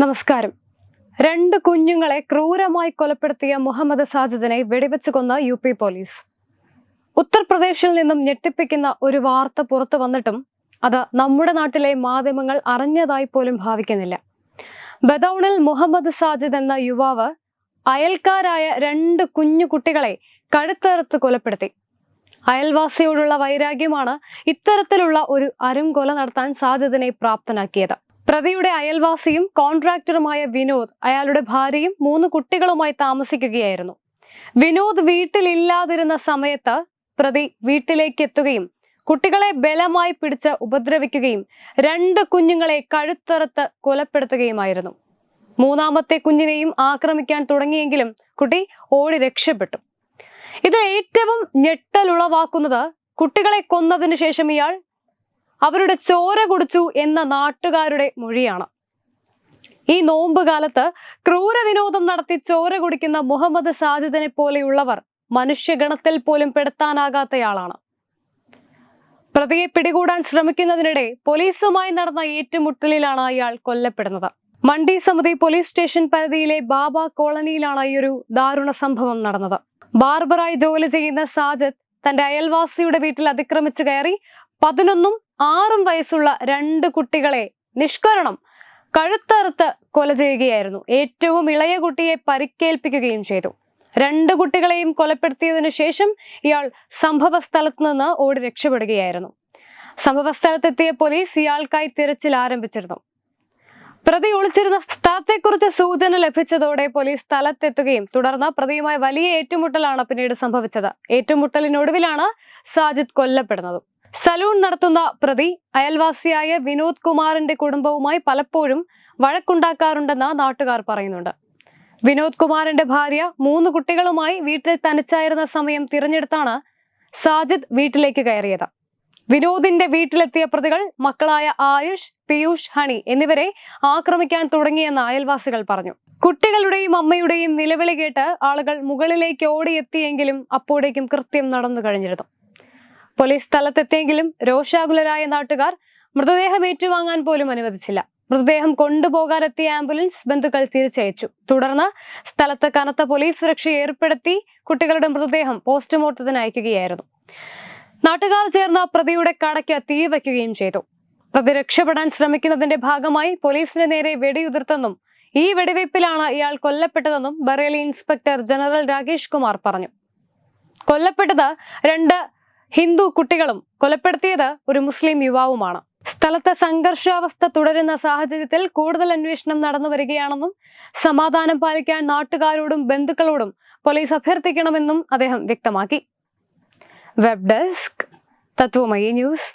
നമസ്കാരം. രണ്ട് കുഞ്ഞുങ്ങളെ ക്രൂരമായി കൊലപ്പെടുത്തിയ മുഹമ്മദ് സാജിദിനെ വെടിവെച്ച് കൊന്ന യു പി പോലീസ്. ഉത്തർപ്രദേശിൽ നിന്നും ഞെട്ടിപ്പിക്കുന്ന ഒരു വാർത്ത പുറത്തു വന്നിട്ടും അത് നമ്മുടെ നാട്ടിലെ മാധ്യമങ്ങൾ അറിഞ്ഞതായി പോലും ഭാവിക്കുന്നില്ല. ബദൌണിൽ മുഹമ്മദ് സാജിദ് എന്ന യുവാവ് അയൽക്കാരായ രണ്ട് കുഞ്ഞു കുട്ടികളെ കഴുത്തേർത്ത് കൊലപ്പെടുത്തി. അയൽവാസിയോടുള്ള വൈരാഗ്യമാണ് ഇത്തരത്തിലുള്ള ഒരു അരുംകൊല നടത്താൻ സാജിദിനെ പ്രാപ്തനാക്കിയത്. പ്രതിയുടെ അയൽവാസിയും കോൺട്രാക്ടറുമായ വിനോദ് അയാളുടെ ഭാര്യയും മൂന്ന് കുട്ടികളുമായി താമസിക്കുകയായിരുന്നു. വിനോദ് വീട്ടിലില്ലാതിരുന്ന സമയത്ത് പ്രതി വീട്ടിലേക്ക് എത്തുകയും കുട്ടികളെ ബലമായി പിടിച്ച് ഉപദ്രവിക്കുകയും രണ്ട് കുഞ്ഞുങ്ങളെ കഴുത്തറുത്ത് കൊലപ്പെടുത്തുകയുമായിരുന്നു. മൂന്നാമത്തെ കുഞ്ഞിനെയും ആക്രമിക്കാൻ തുടങ്ങിയെങ്കിലും കുട്ടി ഓടി രക്ഷപ്പെട്ടു. ഇത് ഏറ്റവും ഞെട്ടലുളവാക്കുന്നത് കുട്ടികളെ കൊന്നതിന് ശേഷം ഇയാൾ അവരുടെ ചോര കുടിച്ചു എന്ന നാട്ടുകാരുടെ മൊഴിയാണ്. ഈ നോമ്പ് കാലത്ത് ക്രൂര വിനോദം നടത്തി ചോര കുടിക്കുന്ന മുഹമ്മദ് സാജിദിനെ പോലെയുള്ളവർ മനുഷ്യഗണത്തിൽ പോലും പെടുത്താനാകാത്തയാളാണ്. പ്രതിയെ പിടികൂടാൻ ശ്രമിക്കുന്നതിനിടെ പോലീസുമായി നടന്ന ഏറ്റുമുട്ടലിലാണ് അയാൾ കൊല്ലപ്പെടുന്നത്. മണ്ടി സമിതി പോലീസ് സ്റ്റേഷൻ പരിധിയിലെ ബാബ കോളനിയിലാണ് ഈ ഒരു ദാരുണ സംഭവം നടന്നത്. ബാർബറായി ജോലി ചെയ്യുന്ന സാജിദ് തന്റെ അയൽവാസിയുടെ വീട്ടിൽ അതിക്രമിച്ചു കയറി പതിനൊന്നും ആറും വയസ്സുള്ള രണ്ട് കുട്ടികളെ നിഷ്കരണം കഴുത്തറുത്ത് കൊല ചെയ്യുകയായിരുന്നു. ഏറ്റവും ഇളയ കുട്ടിയെ പരിക്കേൽപ്പിക്കുകയും ചെയ്തു. രണ്ട് കുട്ടികളെയും കൊലപ്പെടുത്തിയതിനു ശേഷം ഇയാൾ സംഭവ സ്ഥലത്ത് നിന്ന് ഓടി രക്ഷപ്പെടുകയായിരുന്നു. സംഭവ സ്ഥലത്തെത്തിയ പോലീസ് ഇയാൾക്കായി തിരച്ചിൽ ആരംഭിച്ചിരുന്നു. പ്രതി ഒളിച്ചിരുന്ന സ്ഥലത്തെക്കുറിച്ച് സൂചന ലഭിച്ചതോടെ പോലീസ് സ്ഥലത്തെത്തുകയും തുടർന്ന് പ്രതിയുമായി വലിയ ഏറ്റുമുട്ടലാണ് പിന്നീട് സംഭവിച്ചത്. ഏറ്റുമുട്ടലിനൊടുവിലാണ് സാജിദ് കൊല്ലപ്പെടുന്നത്. സലൂൺ നടത്തുന്ന പ്രതി അയൽവാസിയായ വിനോദ് കുമാറിന്റെ കുടുംബവുമായി പലപ്പോഴും വഴക്കുണ്ടാക്കാറുണ്ടെന്ന് നാട്ടുകാർ പറയുന്നുണ്ട്. വിനോദ് കുമാറിന്റെ ഭാര്യ മൂന്ന് കുട്ടികളുമായി വീട്ടിൽ തനിച്ചായിരുന്ന സമയം തിരഞ്ഞെടുത്താണ് സാജിദ് വീട്ടിലേക്ക് കയറിയത്. വിനോദിന്റെ വീട്ടിലെത്തിയ പ്രതികൾ മക്കളായ ആയുഷ് പീയൂഷ് ഹണി എന്നിവരെ ആക്രമിക്കാൻ തുടങ്ങിയെന്ന് അയൽവാസികൾ പറഞ്ഞു. കുട്ടികളുടെയും അമ്മയുടെയും നിലവിളി കേട്ട് ആളുകൾ മുകളിലേക്ക് ഓടിയെത്തിയെങ്കിലും അപ്പോഴേക്കും കൃത്യം നടന്നു കഴിഞ്ഞിരുന്നു. പോലീസ് സ്ഥലത്തെത്തിയെങ്കിലും രോഷാകുലരായ നാട്ടുകാർ മൃതദേഹം ഏറ്റുവാങ്ങാൻ പോലും അനുവദിച്ചില്ല. മൃതദേഹം കൊണ്ടുപോകാനെത്തിയ ആംബുലൻസ് ബന്ധുക്കൾ തിരിച്ചയച്ചു. തുടർന്ന് സ്ഥലത്ത് കനത്ത പോലീസ് സുരക്ഷ ഏർപ്പെടുത്തി കുട്ടികളുടെ മൃതദേഹം പോസ്റ്റ്മോർട്ടത്തിന് അയക്കുകയായിരുന്നു. നാട്ടുകാർ ചേർന്ന പ്രതിയുടെ കടയ്ക്ക് തീ വയ്ക്കുകയും ചെയ്തു. പ്രതി രക്ഷപ്പെടാൻ ശ്രമിക്കുന്നതിന്റെ ഭാഗമായി പോലീസിന് നേരെ വെടിയുതിർത്തെന്നും ഈ വെടിവയ്പ്പിലാണ് ഇയാൾ കൊല്ലപ്പെട്ടതെന്നും ബറേലി ഇൻസ്പെക്ടർ ജനറൽ രാകേഷ് കുമാർ പറഞ്ഞു. കൊല്ലപ്പെട്ടത് രണ്ട് ഹിന്ദു കുട്ടികളും കൊലപ്പെടുത്തിയത് ഒരു മുസ്ലിം യുവാവുമാണ്. സ്ഥലത്ത് സംഘർഷാവസ്ഥ തുടരുന്ന സാഹചര്യത്തിൽ കൂടുതൽ അന്വേഷണം നടന്നു വരികയാണെന്നും സമാധാനം പാലിക്കാൻ നാട്ടുകാരോടും ബന്ധുക്കളോടും പോലീസ് അഭ്യർത്ഥിക്കണമെന്നും അദ്ദേഹം വ്യക്തമാക്കി. Web desk Tatwamayi news.